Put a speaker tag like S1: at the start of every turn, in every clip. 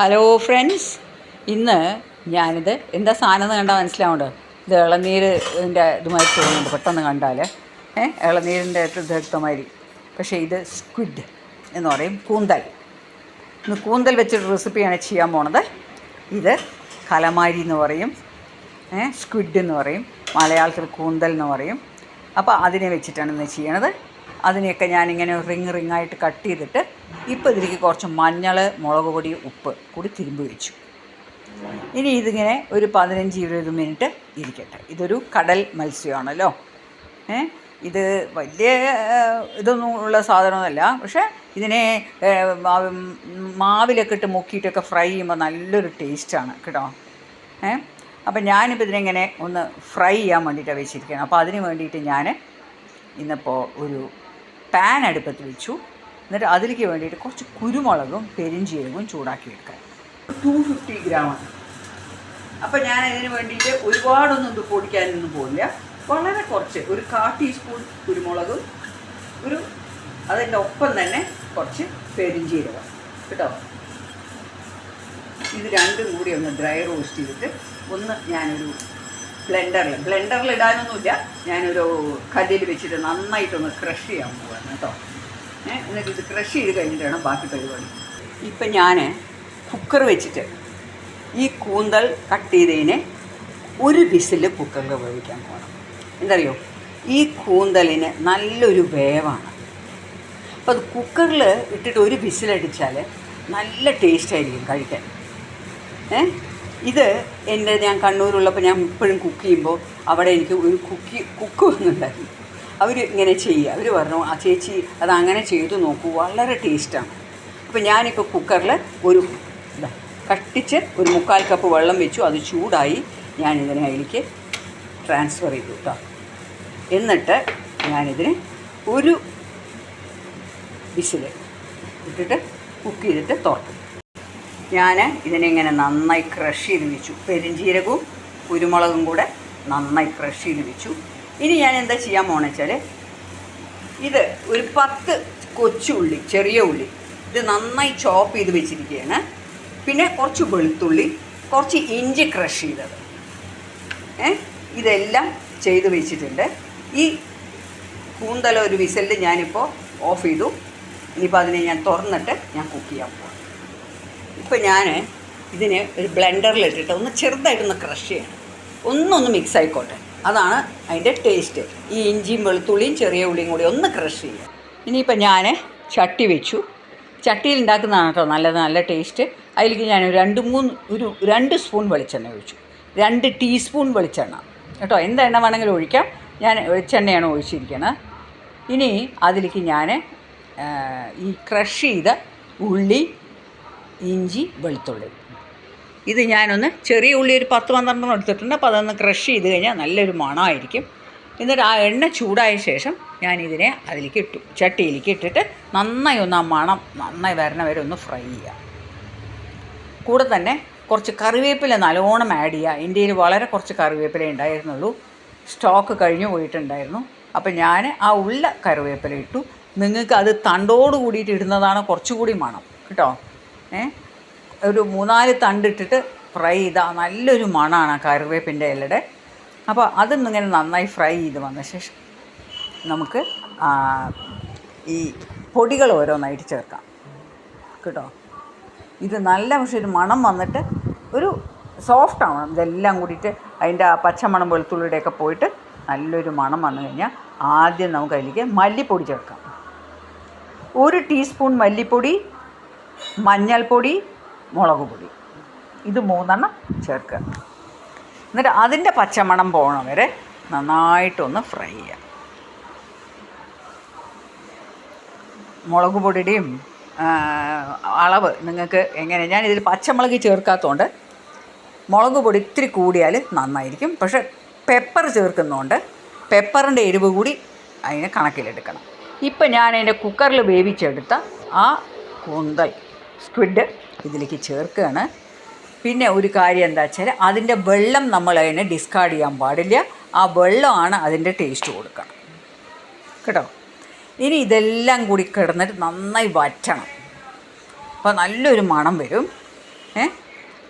S1: Hello friends ഇന്ന് ഞാനിത് എന്താ സാധനം കണ്ടാൽ മനസ്സിലാവുന്നുണ്ട് ഇത് ഇളനീരിന്റെ ഇതുമായി തോന്നുന്നുണ്ട് പെട്ടെന്ന് കണ്ടാൽ ഏഹ് ഇളനീരിന്റെ ഇതെടുത്തമാതിരി പക്ഷേ ഇത് സ്ക്വിഡ് എന്ന് പറയും കൂന്തൽ. ഇന്ന് കൂന്തൽ വെച്ചൊരു റെസിപ്പിയാണ് ചെയ്യാൻ പോണത്. ഇത് കലമാരി എന്ന് പറയും ഏഹ് സ്ക്വിഡ് എന്ന് പറയും മലയാളത്തിൽ കൂന്തൽ എന്ന് പറയും. അപ്പോൾ അതിനെ വെച്ചിട്ടാണ് ഇന്ന് ചെയ്യണത്. അതിനെയൊക്കെ ഞാനിങ്ങനെ റിങ് ആയിട്ട് കട്ട് ചെയ്തിട്ട് ഇപ്പോൾ ഇതിലേക്ക് കുറച്ച് മഞ്ഞൾ മുളക് പൊടി ഉപ്പ് കൂടി തിരുമ്പി വെച്ചു. ഇനി ഇതിങ്ങനെ ഒരു പതിനഞ്ച് ഇരുപത് മിനിറ്റ് ഇരിക്കട്ടെ. ഇതൊരു കടൽ മത്സ്യമാണല്ലോ. ഏ ഇത് വലിയ ഇതൊന്നും ഉള്ള സാധനമൊന്നുമല്ല. പക്ഷേ ഇതിനെ മാവിലൊക്കെ ഇട്ട് മുക്കിയിട്ടൊക്കെ ഫ്രൈ ചെയ്യുമ്പോൾ നല്ലൊരു ടേസ്റ്റാണ് കേട്ടോ. ഏ അപ്പം ഞാനിപ്പോൾ ഇതിനെങ്ങനെ ഒന്ന് ഫ്രൈ ചെയ്യാൻ വേണ്ടിയിട്ടാണ് വെച്ചിരിക്കുന്നത് അപ്പോൾ അതിന് വേണ്ടിയിട്ട് ഞാൻ ഇന്നിപ്പോൾ ഒരു പാൻ അടുപ്പത്ത് വെച്ചു. എന്നിട്ട് അതിലേക്ക് വേണ്ടിയിട്ട് കുറച്ച് കുരുമുളകും പെരിഞ്ചീരകവും ചൂടാക്കി എടുക്കാം ടു ഫിഫ്റ്റി ഗ്രാമാണ് അപ്പോൾ ഞാൻ അതിന് വേണ്ടിയിട്ട് ഒരുപാടൊന്നും ഇത് പൊടിക്കാനൊന്നും പോകില്ല വളരെ കുറച്ച് ഒരു കാ ടീസ്പൂൺ കുരുമുളകും ഒരു അതിന്റെ ഒപ്പം തന്നെ കുറച്ച് പെരിഞ്ചീരകം. കേട്ടോ? ഇത് രണ്ടും കൂടി ഒന്ന് ഡ്രൈ റോസ്റ്റ് ചെയ്തിട്ട് ഒന്ന് ഞാനൊരു ബ്ലെൻഡറിൽ ബ്ലെൻഡറിൽ ഇടാനൊന്നുമില്ല. ഞാനൊരു കല്ലിൽ വെച്ചിട്ട് നന്നായിട്ടൊന്ന് ക്രഷ് ചെയ്യാൻ പോവാണ് കേട്ടോ. ഏഹ് എന്നിട്ട് ഇത് ക്രഷ് ചെയ്ത് കഴിഞ്ഞിട്ടാണ് ബാക്കി പരിപാടി. ഇപ്പം ഞാൻ കുക്കർ വെച്ചിട്ട് ഈ കൂന്തൽ കട്ട് ചെയ്തതിനെ ഒരു വിസിൽ കുക്കറിൽ വേവിക്കാൻ പോകണം എന്തറിയോ? ഈ കൂന്തലിന് നല്ലൊരു വേവാണ്. അപ്പോൾ അത് കുക്കറിൽ ഇട്ടിട്ട് ഒരു വിസിലടിച്ചാൽ നല്ല ടേസ്റ്റ് ആയിരിക്കും കഴിക്കാൻ. ഏ? ഇത് എന്റെ ഞാൻ കണ്ണൂരുള്ളപ്പോൾ ഞാൻ ഇപ്പോഴും കുക്ക് ചെയ്യുമ്പോൾ അവിടെ എനിക്ക് ഒരു കുക്കി കുക്ക് വന്നിട്ടുണ്ടായിരുന്നു. അവർ ഇങ്ങനെ ചെയ്യുക. അവർ പറഞ്ഞു ആ ചേച്ചി അത് അങ്ങനെ ചെയ്തു നോക്കൂ വളരെ ടേസ്റ്റാണ്. അപ്പോൾ ഞാനിപ്പോൾ കുക്കറിൽ ഒരു കട്ടിച്ച് ഒരു മുക്കാൽ കപ്പ് വെള്ളം വെച്ചു. അത് ചൂടായി ഞാനിതിനെ അതിലേക്ക് ട്രാൻസ്ഫർ ചെയ്തു കേട്ടോ. എന്നിട്ട് ഞാനിതിന് ഒരു വിസിൽ ഇട്ടിട്ട് കുക്ക് ചെയ്തിട്ട് തുറക്കും ഞാൻ ഇതിനെ ഇങ്ങനെ നന്നായി ക്രഷ് ചെയ്ത് വെച്ചു. പെരുംജീരകവും കുരുമുളകും കൂടെ നന്നായി ക്രഷ് ചെയ്ത് വെച്ചു. ഇനി ഞാൻ എന്താ ചെയ്യാൻ പോണെച്ചാൽ ഇത് ഒരു പത്ത് കൊച്ചുള്ളി ചെറിയ ഉള്ളി. ഇത് നന്നായി ചോപ്പ് ചെയ്ത് വെച്ചിരിക്കുകയാണ് പിന്നെ കുറച്ച് വെളുത്തുള്ളി കുറച്ച് ഇഞ്ചി ക്രഷ് ചെയ്തത്. ഏ? ഇതെല്ലാം ചെയ്ത് വെച്ചിട്ടുണ്ട്. ഈ കൂന്തല ഒരു വിസലിൽ ഞാനിപ്പോൾ ഓഫ് ചെയ്തു. ഇനിയിപ്പോൾ അതിനെ ഞാൻ തുറന്നിട്ട് ഞാൻ കുക്ക് ചെയ്യാൻ പോകും ഇപ്പം ഞാൻ ഇതിനെ ഒരു ബ്ലെൻഡറിലിട്ടിട്ട് ഒന്ന് ചെറുതായിട്ടൊന്ന് ക്രഷ് ചെയ്യണം. ഒന്നൊന്ന് മിക്സ് ആയിക്കോട്ടെ. അതാണ് അതിന്റെ ടേസ്റ്റ് ഈ ഇഞ്ചിയും വെളുത്തുള്ളിയും ചെറിയ ഉള്ളിയും കൂടി ഒന്ന് ക്രഷ് ചെയ്യുക. ഇനിയിപ്പോൾ ഞാൻ ചട്ടി വെച്ചു. ചട്ടിയിൽ ഉണ്ടാക്കുന്നതാണ് കേട്ടോ നല്ലത് നല്ല ടേസ്റ്റ് അതിലേക്ക് ഞാൻ രണ്ട് മൂന്ന് ഒരു രണ്ട് സ്പൂൺ വെളിച്ചെണ്ണ ഒഴിച്ചു. രണ്ട് ടീസ്പൂൺ വെളിച്ചെണ്ണ. കേട്ടോ എന്ത് എണ്ണ വേണമെങ്കിലും ഒഴിക്കാം. ഞാൻ വെളിച്ചെണ്ണയാണ് ഒഴിച്ചിരിക്കുന്നത് ഇനി അതിലേക്ക് ഞാൻ ഈ ക്രഷ് ചെയ്ത ഉള്ളി ഇഞ്ചി വെളുത്തുള്ളി. ഇത് ഞാനൊന്ന് ചെറിയ ഉള്ളി ഒരു പത്ത് പന്ത്രണ്ടെണ്ണം എടുത്തിട്ടുണ്ട്. അപ്പോൾ അതൊന്ന് ക്രഷ് ചെയ്ത് കഴിഞ്ഞാൽ നല്ലൊരു മണമായിരിക്കും. എന്നിട്ട് ആ എണ്ണ ചൂടായ ശേഷം ഞാൻ ഇതിനെ അതിലേക്ക് ഇട്ടു. ചട്ടിയിലേക്ക് ഇട്ടിട്ട് നന്നായി ഒന്ന് ആ മണം നന്നായി വരണ വരെ ഒന്ന് ഫ്രൈ ചെയ്യാം. കൂടെ തന്നെ കുറച്ച് കറിവേപ്പില നല്ലോണം ആഡ് ചെയ്യുക. ഇന്ത്യയിൽ വളരെ കുറച്ച് കറിവേപ്പില ഉണ്ടായിരുന്നുള്ളൂ. സ്റ്റോക്ക് കഴിഞ്ഞു പോയിട്ടുണ്ടായിരുന്നു. അപ്പോൾ ഞാൻ ആ ഉള്ള കറിവേപ്പില ഇട്ടു. നിങ്ങൾക്ക് അത് തണ്ടോട് കൂടിയിട്ട് ഇടുന്നതാണ് കുറച്ചുകൂടി മണം. കേട്ടോ? ഒരു മൂന്നാൽ തണ്ടിട്ടിട്ട് ഫ്രൈ ചെയ്താൽ നല്ലൊരു മണമാണ് ആ കറിവേപ്പിന്റെ ഇലയുടെ. അപ്പോൾ അതൊന്നിങ്ങനെ നന്നായി ഫ്രൈ ചെയ്ത് വന്ന ശേഷം നമുക്ക് ഈ പൊടികൾ ഓരോന്നായിട്ട് ചേർക്കാം. കേട്ടോ? ഇത് നല്ല പക്ഷേ ഒരു മണം വന്നിട്ട് ഒരു സോഫ്റ്റ് ആവണം ഇതെല്ലാം കൂടിയിട്ട് അതിന്റെ ആ പച്ചമണം വെളുത്തുള്ളിയുടെയൊക്കെ പോയിട്ട് നല്ലൊരു മണം വന്നു കഴിഞ്ഞാൽ ആദ്യം നമുക്ക് അതിലേക്ക് മല്ലിപ്പൊടി ചേർക്കാം. ഒരു ടീസ്പൂൺ മല്ലിപ്പൊടി മഞ്ഞൾപ്പൊടി മുളക് പൊടി. ഇത് മൂന്നെണ്ണം ചേർക്കുക. എന്നിട്ട് അതിന്റെ പച്ചമണം പോകണ വരെ നന്നായിട്ടൊന്ന് ഫ്രൈ ചെയ്യാം മുളക് പൊടിയുടെയും അളവ് നിങ്ങൾക്ക് എങ്ങനെ ഞാൻ ഇതിൽ പച്ചമുളക് ചേർക്കാത്തതുകൊണ്ട് മുളക് പൊടി ഇത്തിരി കൂടിയാൽ നന്നായിരിക്കും. പക്ഷേ പെപ്പർ ചേർക്കുന്നതുകൊണ്ട് പെപ്പറിന്റെ എരിവ് കൂടി അതിനെ കണക്കിലെടുക്കണം. ഇപ്പം ഞാൻ എന്റെ കുക്കറിൽ വേവിച്ചെടുത്ത ആ കൂന്തൽ സ്ക്വിഡ് ഇതിലേക്ക് ചേർക്കുകയാണ്. പിന്നെ ഒരു കാര്യം എന്താ വെച്ചാൽ അതിന്റെ വെള്ളം നമ്മൾ അതിനെ ഡിസ്കാർഡ് ചെയ്യാൻ പാടില്ല. ആ വെള്ളമാണ് അതിന്റെ ടേസ്റ്റ് കൊടുക്കണം കേട്ടോ? ഇനി ഇതെല്ലാം കൂടി കിടന്നിട്ട് നന്നായി വറ്റണം. അപ്പോൾ നല്ലൊരു മണം വരും. ഏ?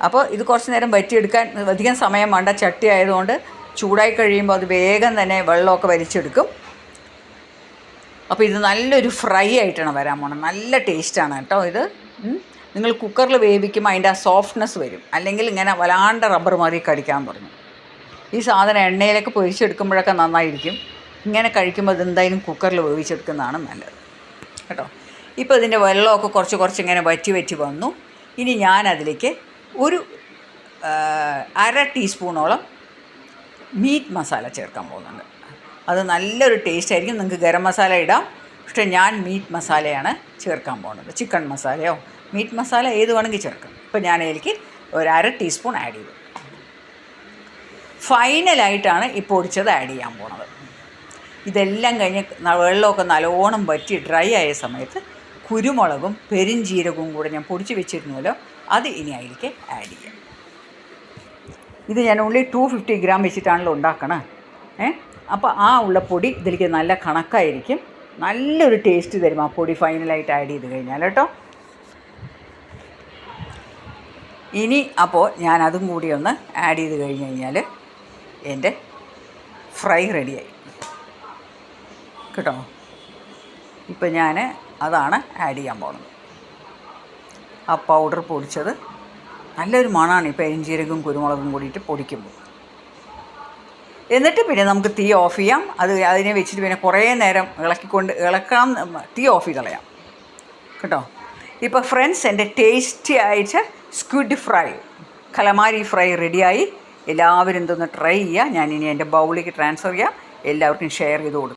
S1: അപ്പോൾ ഇത് കുറച്ച് നേരം വറ്റിയെടുക്കാൻ അധികം സമയം വേണ്ട. ചട്ടി ആയതുകൊണ്ട് ചൂടായി കഴിയുമ്പോൾ അത് വേഗം തന്നെ വെള്ളമൊക്കെ വലിച്ചെടുക്കും. അപ്പോൾ ഇത് നല്ലൊരു ഫ്രൈ ആയിട്ടാണ് വരാൻ പോണത്. നല്ല ടേസ്റ്റാണ് കേട്ടോ ഇത്. നിങ്ങൾ കുക്കറിൽ വേവിക്കുമ്പോൾ അതിന്റെ ആ സോഫ്റ്റ്നെസ് വരും. അല്ലെങ്കിൽ ഇങ്ങനെ വല്ലാണ്ട് റബ്ബർ മാറി കടിക്കാൻ തുടങ്ങും. ഈ സാധനം എണ്ണയിലൊക്കെ പൊരിച്ചെടുക്കുമ്പോഴൊക്കെ നന്നായിരിക്കും. ഇങ്ങനെ കഴിക്കുമ്പോൾ എന്തായാലും കുക്കറിൽ വേവിച്ചെടുക്കുന്നതാണ് നല്ലത്. കേട്ടോ? ഇപ്പോൾ ഇതിന്റെ വെള്ളമൊക്കെ കുറച്ച് കുറച്ച് ഇങ്ങനെ വറ്റി വറ്റി വന്നു. ഇനി ഞാൻ അതിലേക്ക് ഒരു അര ടീസ്പൂണോളം മീറ്റ് മസാല ചേർക്കാൻ പോകുന്നുണ്ട്. അത് നല്ലൊരു ടേസ്റ്റ് ആയിരിക്കും. നിങ്ങൾക്ക് ഗരം മസാല ഇടാം. പക്ഷേ ഞാൻ മീറ്റ് മസാലയാണ് ചേർക്കാൻ പോകുന്നത്. ചിക്കൻ മസാലയോ? മീറ്റ് മസാല ഏത് വേണമെങ്കിൽ ചേർക്കാം. ഇപ്പോൾ ഞാൻ അതിലേക്ക് ഒരു അര ടീസ്പൂൺ ആഡ് ചെയ്തു. ഫൈനലായിട്ടാണ് ഈ പൊടിച്ചത് ആഡ് ചെയ്യാൻ പോണത് ഇതെല്ലാം കഴിഞ്ഞ് വെള്ളമൊക്കെ നല്ലോണം വറ്റി ഡ്രൈ ആയ സമയത്ത് കുരുമുളകും പെരിഞ്ജീരകവും കൂടെ ഞാൻ പൊടിച്ച് വെച്ചിരുന്നല്ലോ അത് ഇനി അതിലേക്ക് ആഡ് ചെയ്യാം. ഇത് ഞാൻ ഉള്ളി ടു ഫിഫ്റ്റി ഗ്രാം വെച്ചിട്ടാണല്ലോ ഉണ്ടാക്കണേ. ഏ? അപ്പോൾ ആ ഉള്ള പൊടി ഇതിലേക്ക് നല്ല കണക്കായിരിക്കും. നല്ലൊരു ടേസ്റ്റ് തരും ആ പൊടി ഫൈനലായിട്ട് ആഡ് ചെയ്ത് കഴിഞ്ഞാൽ കേട്ടോ. ഇനി അപ്പോൾ ഞാൻ അതും കൂടി ഒന്ന് ആഡ് ചെയ്ത് കഴിഞ്ഞ് കഴിഞ്ഞാൽ എന്റെ ഫ്രൈ റെഡിയായി കേട്ടോ? ഇപ്പം ഞാൻ അതാണ് ആഡ് ചെയ്യാൻ പോകുന്നത് ആ പൗഡർ പൊടിച്ചത് നല്ലൊരു മണമാണ് ഇപ്പോൾ എരിഞ്ചീരകവും കുരുമുളകും കൂടിയിട്ട് പൊടിക്കുമ്പോൾ. എന്നിട്ട് പിന്നെ നമുക്ക് തീ ഓഫ് ചെയ്യാം. അത് അതിനെ വെച്ചിട്ട് പിന്നെ കുറേ നേരം ഇളക്കിക്കൊണ്ട് ഇളക്കാം. തീ ഓഫ് ചെയ്ത് കളയാം. കേട്ടോ? ഇപ്പോൾ ഫ്രണ്ട്സ് എന്റെ ടേസ്റ്റി ആയിട്ട് സ്ക്വിഡ് ഫ്രൈ കലമാരി ഫ്രൈ റെഡിയായി എല്ലാവരും ഇതൊന്ന് ട്രൈ ചെയ്യുക. ഞാൻ ഇനി എന്റെ ബൗളിലേക്ക് ട്രാൻസ്ഫർ ചെയ്യാം. എല്ലാവർക്കും ഷെയർ ചെയ്ത് കൊടുക്കും.